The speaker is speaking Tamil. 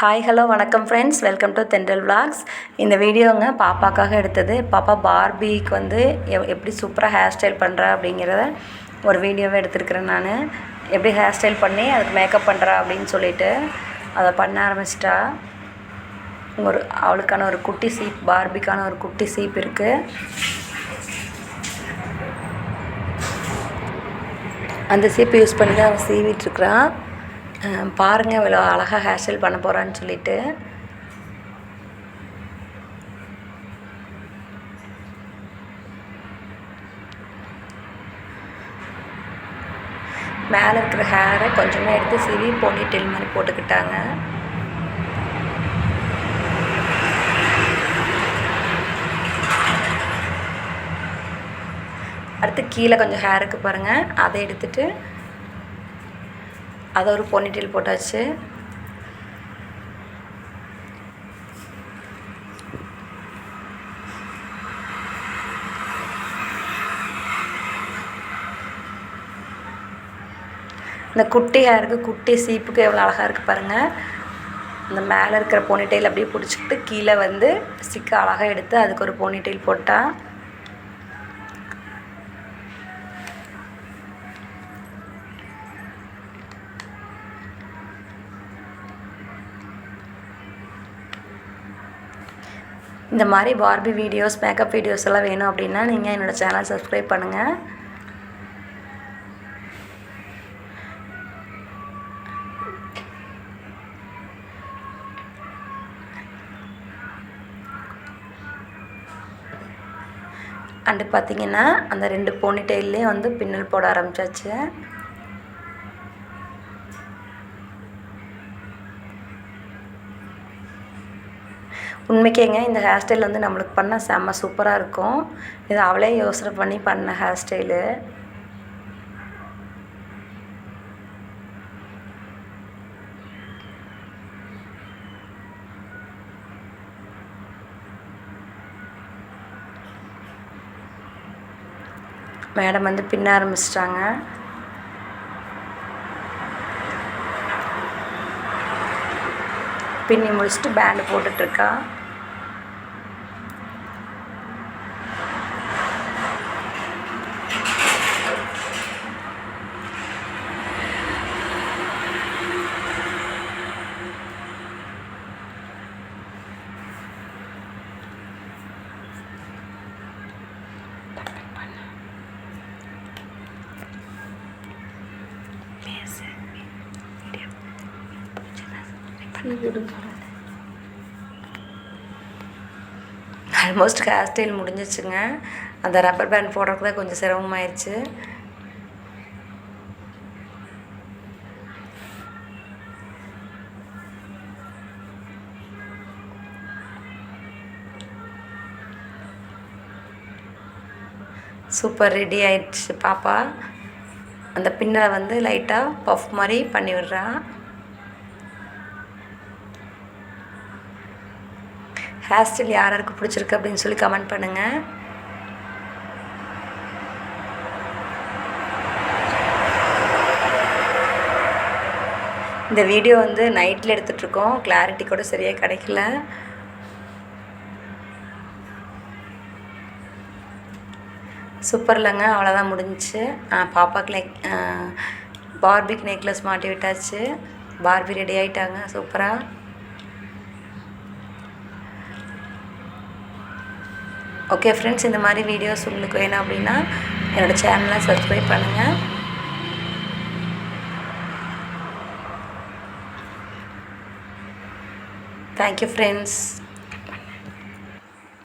ஹாய் ஹலோ வணக்கம் friends welcome to Thendral vlogs இந்த வீடியோங்க பாப்பாக்காக எடுத்தது. பாப்பா பார்பிக்கு வந்து எப்படி சூப்பராக ஹேர் ஸ்டைல் பண்ணுறா அப்படிங்கிறத ஒரு வீடியோவை எடுத்துருக்கிறேன் நான். எப்படி ஹேர் ஸ்டைல் பண்ணி அதுக்கு மேக்கப் பண்ணுறா அப்படின்னு சொல்லிட்டு அதை பண்ண ஆரம்பிச்சிட்டா. ஒரு அவளுக்கான ஒரு குட்டி சீப் பார்பிக்கான ஒரு குட்டி சீப் இருக்குது அந்த சீப்பை யூஸ் பண்ணி தான் அவன் சீவிட்டுருக்குறான் பாருங்கள் இவ்வளோ அழகாக ஹேர் ஸ்டைல் பண்ண போகிறான்னு சொல்லிட்டு. மேலே இருக்கிற ஹேரை கொஞ்சமாக எடுத்து சிவி பொன்னி டெல் மாதிரி போட்டுக்கிட்டாங்க. அடுத்து கீழே கொஞ்சம் ஹேருக்கு பாருங்கள் அதை எடுத்துகிட்டு அதை ஒரு பொன்னிட்டில் போட்டாச்சு. இந்த குட்டி ஹேருக்கு குட்டி சீப்புக்கு எவ்வளோ அழகாக இருக்குது பாருங்கள் இந்த மேலே இருக்கிற போனிட்டைல் அப்படியே பிடிச்சிக்கிட்டு கீழே வந்து ஸ்டிக்கை அழகாக எடுத்து அதுக்கு ஒரு போனிட்டைல் போட்டால் இந்த மாதிரி பார்பி வீடியோஸ் மேக்கப் வீடியோஸ் எல்லாம் வேணும் அப்படின்னா நீங்கள் என்னோடய சேனல் சப்ஸ்கிரைப் பண்ணுங்கள் அண்டு பார்த்திங்கன்னா அந்த ரெண்டு போனி டெய்ல்லையும் வந்து பின்னல் போட ஆரம்பிச்சாச்சு. உண்மைக்கேங்க இந்த ஹேர் ஸ்டைல் வந்து நம்மளுக்கு பண்ணால் செம்ம சூப்பராக இருக்கும். இது அவளே யோசனை பண்ணி பண்ண ஹேர் ஸ்டைலு மேடம் வந்து பின்ன ஆரம்பிச்சிட்டாங்க. பின்னி முடிச்சுட்டு பேண்டு போட்டுட்ருக்கா ஆல்மோஸ்ட் ஹேர் ஸ்டைல் முடிஞ்சிச்சுங்க. அந்த ரப்பர் பேண்ட் போடுறதுக்கு தான் கொஞ்சம் சிரமமாயிருச்சு. சூப்பர் ரெடி ஆயிடுச்சு பாப்பா. அந்த பின்னலை வந்து லைட்டாக பஃப் மாதிரி பண்ணி விடுறான் ஹேர் ஸ்டைல் யார் யாருக்கு பிடிச்சிருக்கு அப்படின்னு சொல்லி கமெண்ட் பண்ணுங்கள் இந்த வீடியோ வந்து நைட்டில் எடுத்துகிட்ருக்கோம் கிளாரிட்டி கூட சரியாக கிடைக்கல. சூப்பர் இல்லைங்க அவ்வளோதான் முடிஞ்சிச்சு. பாப்பாக்கு நெக் பார்பிக் நெக்லஸ் மாட்டி விட்டாச்சு. பார்பி ரெடி ஆகிட்டாங்க சூப்பராக ஓகே ஃப்ரெண்ட்ஸ் இந்த மாதிரி வீடியோஸ் உங்களுக்கு வேணும் அப்படின்னா என்னோடய சேனலை சப்ஸ்கிரைப் பண்ணுங்கள் தேங்க்யூ ஃப்ரெண்ட்ஸ்